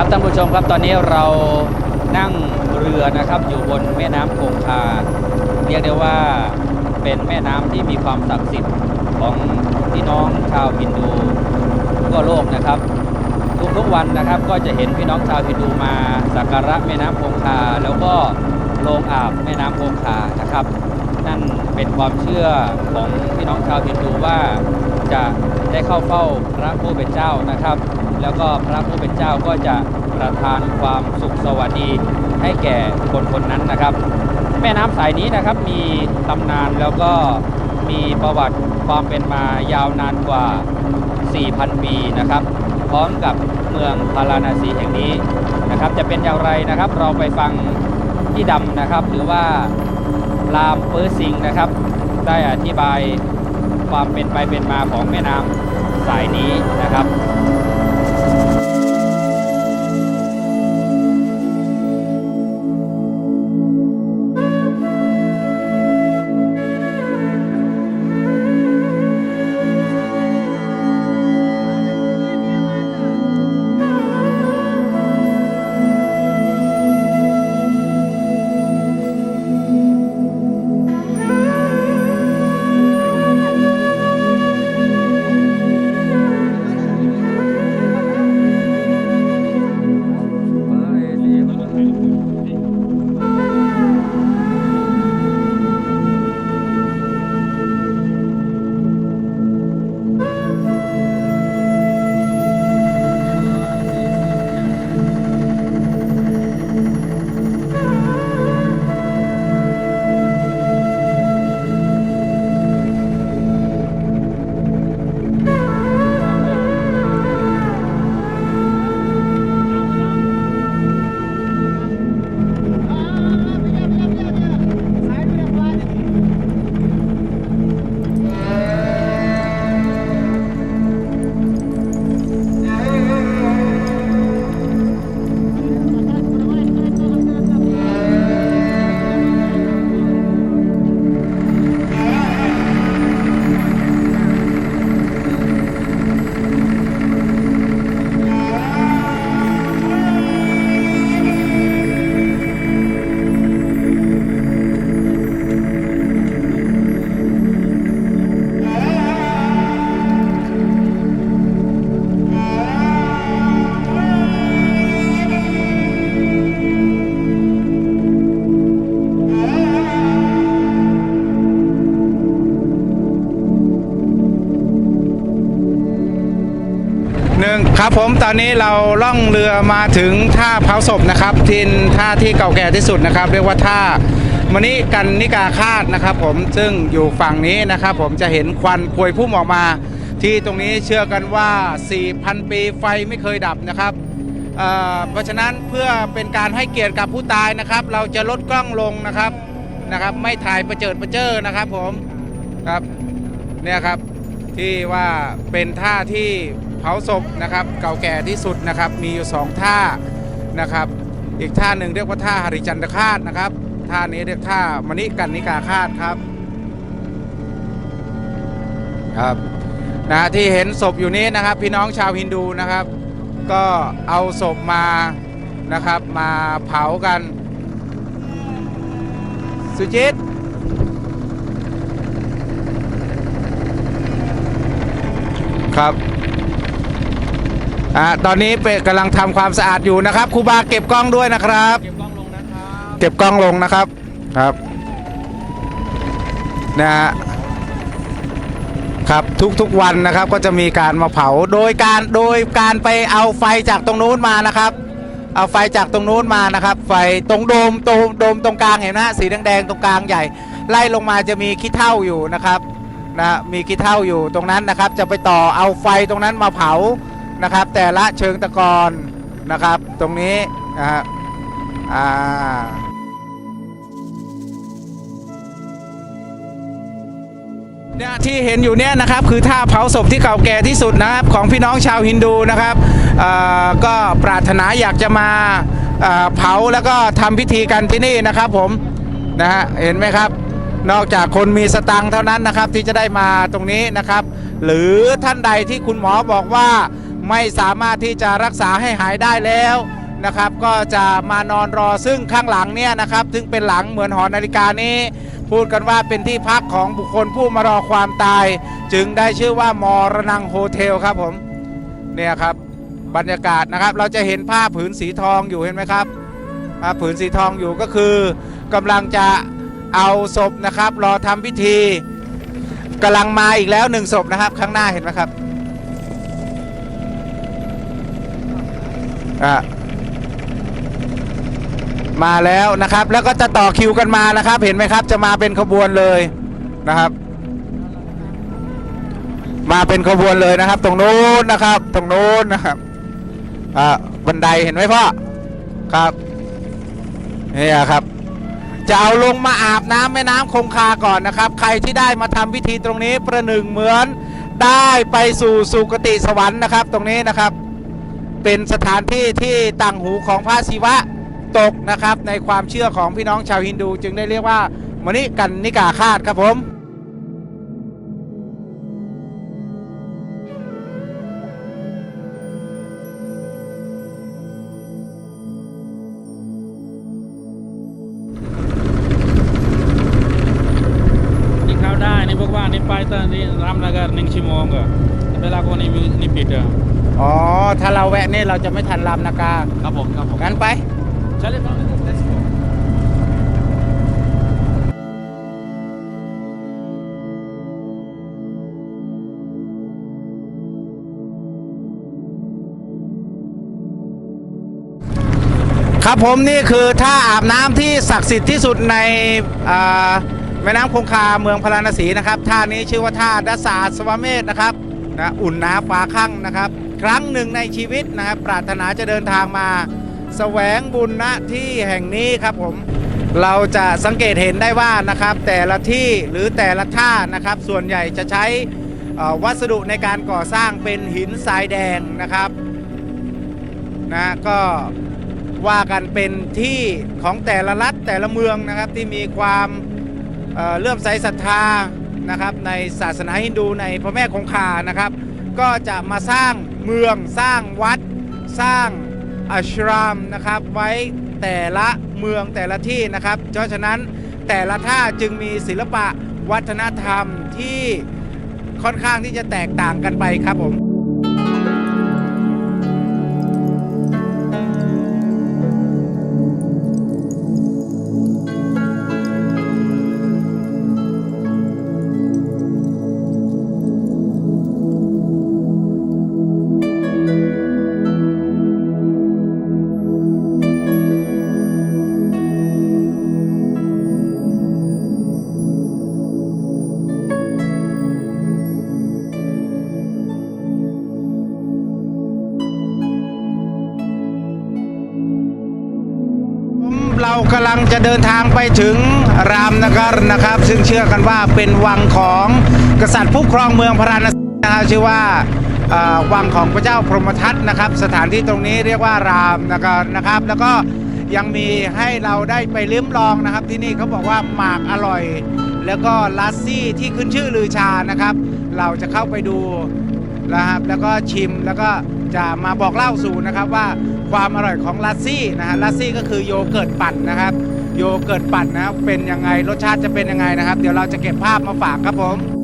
ครับท่านผู้ชมครับตอนนี้เรานั่งเรือนะครับอยู่บนแม่น้ำคงคา เรียกได้ว่าเป็นแม่น้ำที่มีความศักดิ์สิทธิ์ของพี่น้องชาวฮินดูทั่วโลกนะครับ ทุกๆวันนะครับก็จะเห็นพี่น้องชาวฮินดูมาสักการะแม่น้ำคงคา แล้วก็ลงอาบแม่น้ำคงคานะครับ นั่นเป็นความเชื่อของพี่น้องชาวฮินดูว่าจะได้เข้าเฝ้าพระผู้เป็นเจ้านะครับ แล้วก็พระผู้เป็นเจ้าก็จะประทานความสุขสวัสดีให้แก่คนคนนั้นนะครับ แม่น้ำสายนี้นะครับมีตำนานแล้วก็มีประวัติความเป็นมายาวนานกว่า 4,000 ปีนะครับ พร้อมกับเมืองพาราณสีแห่งนี้นะครับ จะเป็นอย่างไรนะครับ เราไปฟังพี่ดำนะครับ หรือว่า ลามเฟอร์ซิงนะครับ ได้อธิบายความเป็นไปเป็นมาของแม่น้ำสายนี้นะครับ ครับผมตอนนี้เราล่องเรือมาถึงท่าเผาศพนะครับทินท่าที่เก่าแก่ที่สุดนะครับ เรียกว่าท่ามณีกันนิกาคาดนะครับ ผมซึ่งอยู่ฝั่งนี้นะครับ ผมจะเห็นควันพวยพุ่งออกมา ที่ตรงนี้เชื่อกันว่า 4,000 ปีไฟไม่เคยดับนะครับเเพราะฉะนั้นเพื่อเป็นการให้เกียรติกับผู้ตายนะครับ เราจะลดกล้องลงนะครับนะครับ ไม่ถ่ายประเจิดประเจิอนะครับผมครับเนี่ยครับที่ว่าเป็นท่าที่ เผาศพนะครับ เก่าแก่ที่สุดนะครับ มีอยู่สองท่านะครับ อีกท่าหนึ่งเรียกว่าท่าหริจันทคาตนะครับ ท่านี้เรียกท่ามณิกันนิกาคาตครับครับนะที่เห็นศพอยู่นี้นะครับ พี่น้องชาวฮินดูนะครับ ก็เอาศพมานะครับมาเผากัน สุจิตครับ อ่าตอนนี้เป็ดกำลังทำความสะอาดอยู่นะครับครูบาเก็บกล้องด้วยนะครับ เก็บกล้องลงนะครับเก็บกล้องลงนะครับครับนะฮะครับทุกๆวันนะครับก็จะมีการมาเผาโดยการโดยการไปเอาไฟจากตรงนู้นมานะครับ เอาไฟจากตรงนู้นมานะครับ ไฟตรงโดมตรงโดมตรงกลางเห็นไหมฮะสีแดงๆตรงกลางใหญ่ ไล่ลงมาจะมีขี้เถ้าอยู่นะครับนะมีขี้เถ้าอยู่ตรงนั้นนะครับ จะไปต่อเอาไฟตรงนั้นมาเผา นะครับ แต่ละเชิงตะกอนนะครับ ตรงนี้นะฮะอ่าเนี่ยที่เห็นอยู่เนี่ยนะครับคือท่าเผาศพที่เก่าแก่ที่สุดนะครับของพี่น้องชาวฮินดูนะครับก็ปรารถนาอยากจะมาเผาแล้วก็ทำพิธีกันที่นี่นะครับผมนะฮะเห็นไหมครับ นอกจากคนมีสตังค์เท่านั้นนะครับที่จะได้มาตรงนี้นะครับ หรือท่านใดที่คุณหมอบอกว่า ไม่สามารถที่จะรักษาให้หายได้แล้วนะครับก็จะมานอนรอซึ่งข้างหลังเนี่ยนะครับซึ่งเป็นหลังเหมือนหอนาฬิกานี้ พูดกันว่าเป็นที่พักของบุคคลผู้มารอความตาย จึงได้ชื่อว่ามรนังโฮเทลครับผมเนี่ยครับบรรยากาศนะครับเราจะเห็นผ้าผืนสีทองอยู่เห็นไหมครับผ้าผืนสีทองอยู่ก็คือกำลังจะเอาศพนะครับ รอทำพิธีกำลังมาอีกแล้วหนึ่งศพนะครับ ข้างหน้าเห็นไหมครับ อะมาแล้วนะครับ แล้วก็จะต่อคิวกันมานะครับ เห็นไหมครับ จะมาเป็นขบวนเลยนะครับ มาเป็นขบวนเลยนะครับ ตรงนู้นนะครับ ตรงนู้นนะครับอ่าบันไดเห็นไหมพ่อครับนี่ครับ จะเอาลงมาอาบน้ำแม่น้ำคงคาก่อนนะครับ ใครที่ได้มาทำพิธีตรงนี้ประหนึ่งเหมือนได้ไปสู่สุคติสวรรค์นะครับ ตรงนี้นะครับ เป็นสถานที่ที่ต่างหูของพระศิวะตกนะครับ ในความเชื่อของพี่น้องชาวฮินดู จึงได้เรียกว่ามณิกันนิกาคาตครับผมนี่เข้าได้นี่บอกว่านี่ไปตอนนี้รามนกรหนึ่งชั่วโมงก็เวลาคนนี้นี่ปิดอะ อ๋อ ถ้าเราแวะนี่เราจะไม่ทันรามนากาครับผมครับผมงั้นไปชาลีตอนนี้ let's go ครับผมนี่คือท่าอาบน้ำที่ศักดิ์สิทธิ์ที่สุดในอ่าแม่น้ำคงคาเมืองพาราณสีนะครับท่านี้ชื่อว่าท่าดัสสาสวเมธนะครับนะอุ่นน้ำฟ้าคั่งนะครับ ครั้งหนึ่งในชีวิตนะครับปรารถนาจะเดินทางมาแสวงบุญณที่แห่งนี้ครับผมเราจะสังเกตเห็นได้ว่านะครับ แต่ละที่หรือแต่ละท่านะครับ ส่วนใหญ่จะใช้วัสดุในการก่อสร้างเป็นหินทรายแดงนะครับนะก็ว่ากันเป็นที่ของแต่ละรัฐแต่ละเมืองนะครับที่มีความเเลื่อมใสศรัทธานะครับ ในศาสนาฮินดูในพระแม่คงคานะครับ ก็จะมาสร้าง เมืองสร้างวัด สร้างอัชรามนะครับไว้แต่ละเมืองแต่ละที่นะครับเพราะฉะนั้นแต่ละท่าจึงมีศิลปะวัฒนธรรมที่ค่อนข้างที่จะแตกต่างกันไปครับผม กำลังจะเดินทางไปถึงรามนกรนะครับ ซึ่งเชื่อกันว่าเป็นวังของกษัตริย์ผู้ครองเมืองพราณสีนะครับชื่อว่าวังของพระเจ้าพรหมทัตนะครับ สถานที่ตรงนี้เรียกว่ารามนกรนะครับ แล้วก็ยังมีให้เราได้ไปลิ้มลองนะครับ ที่นี่เขาบอกว่าหมากอร่อย แล้วก็ลัสซี่ที่ขึ้นชื่อลือชานะครับ เราจะเข้าไปดูนะครับแล้วก็ชิมแล้วก็จะมาบอกเล่าสู่นะครับว่า ความอร่อยของลัสซี่นะฮะลัสซี่ก็คือโยเกิร์ตปั่นนะครับ โยเกิร์ตปั่นนะครับเป็นยังไงรสชาติจะเป็นยังไงนะครับ เดี๋ยวเราจะเก็บภาพมาฝากครับผม